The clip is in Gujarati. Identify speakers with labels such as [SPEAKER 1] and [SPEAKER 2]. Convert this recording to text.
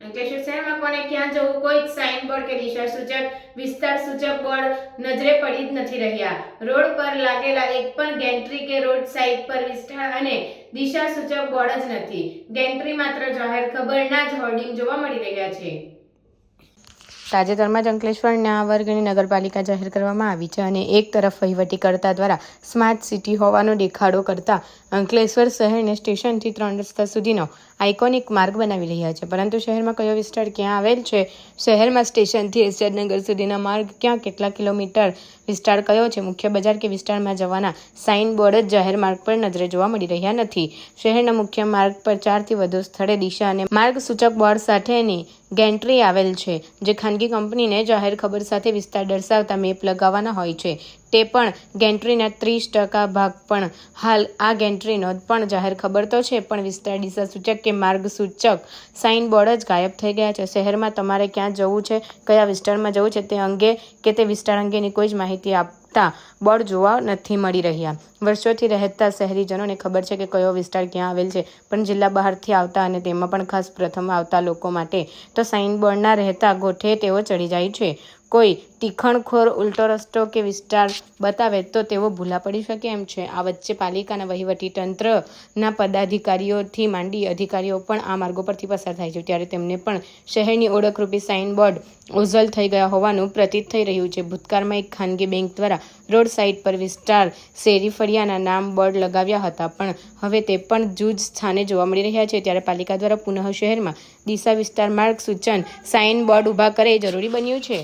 [SPEAKER 1] અંકલેશ્વર શહેરમાં કોને ક્યાં જવું? કોઈ સાઇન બોર્ડ કે દિશા સૂચક, વિસ્તાર સૂચક બોર્ડ નજરે પડી જ નથી રહ્યા. રોડ પર લાગેલા એક પણ ગેન્ટ્રી કે રોડ સાઇડ પર વિસ્તાર અને દિશા સૂચક બોર્ડ જ નથી. ગેન્ટ્રી માત્ર જાહેર ખબરના જ હોર્ડિંગ જોવા મળી રહ્યા છે. તાજેતરમાં જ અંકલેશ્વરના વર્ગની નગરપાલિકા જાહેર કરવામાં આવી છે અને એક તરફ વહીવટીકર્તા દ્વારા સ્માર્ટ સિટી હોવાનો દેખાડો કરતા અંકલેશ્વર શહેરને સ્ટેશનથી ત્રણ રસ્તા સુધીનો આઇકોનિક માર્ગ બનાવી રહ્યા છે. પરંતુ શહેરમાં કયો વિસ્તાર ક્યાં આવેલ છે? શહેરમાં સ્ટેશનથી એસજનગર સુધીના માર્ગ ક્યાં? કેટલા કિલોમીટર વિસ્તાર કયો છે? મુખ્ય બજાર કે વિસ્તારમાં જવાના સાઇન બોર્ડ જ જાહેર માર્ગ પર નજરે જોવા મળી રહ્યા નથી. શહેરના મુખ્ય માર્ગ પર ચારથી વધુ સ્થળે દિશા અને માર્ગ સૂચક બોર્ડ સાથેની ગેન્ટ્રી આવેલ છે, જે ખાનગી કંપનીને જાહેર ખબર સાથે વિસ્તાર દર્શાવતા મેપ લગાવવાના હોય છે. તે પણ ગેન્ટ્રીના ત્રીસ ટકા ભાગ પણ. હાલ આ ગેન્ટ્રીનો પણ જાહેર ખબર તો છે, પણ વિસ્તાર દિશા સૂચક કે માર્ગ સૂચક સાઇન બોર્ડ જ ગાયબ થઈ ગયા છે. શહેરમાં તમારે ક્યાં જવું છે, કયા વિસ્તારમાં જવું છે તે અંગે કે તે વિસ્તાર અંગેની કોઈ જ માહિતી આપતા બોર્ડ જોવા નથી મળી રહ્યા. વર્ષોથી રહેતા શહેરીજનોને ખબર છે કે કયો વિસ્તાર ક્યાં આવેલ છે, પણ જિલ્લા બહારથી આવતા અને તેમાં પણ ખાસ પ્રથમ આવતા લોકો માટે તો સાઇન બોર્ડના રહેતા ગોઠે તેઓ ચડી જાય છે. કોઈ તીખણખોર ઉલટો રસ્તો કે વિસ્તાર બતાવે તો તેઓ ભૂલા પડી શકે એમ છે. આ વચ્ચે પાલિકાના વહીવટી તંત્રના પદાધિકારીઓથી માંડી અધિકારીઓ પણ આ માર્ગો પરથી પસાર થાય છે. ત્યારે તેમને પણ શહેરની ઓળખરૂપી સાઇનબોર્ડ ઓઝલ થઈ ગયા હોવાનું પ્રતીત થઈ રહ્યું છે. ભૂતકાળમાં એક ખાનગી બેંક દ્વારા રોડ સાઇડ પર વિસ્તાર શેરી ફળિયાના નામ બોર્ડ લગાવ્યા હતા, પણ હવે તે પણ જૂજ સ્થાને જોવા મળી રહ્યા છે. ત્યારે પાલિકા દ્વારા પુનઃ શહેરમાં દિશા વિસ્તાર માર્ગ સૂચન સાઇન બોર્ડ ઊભા કરે એ જરૂરી બન્યું છે.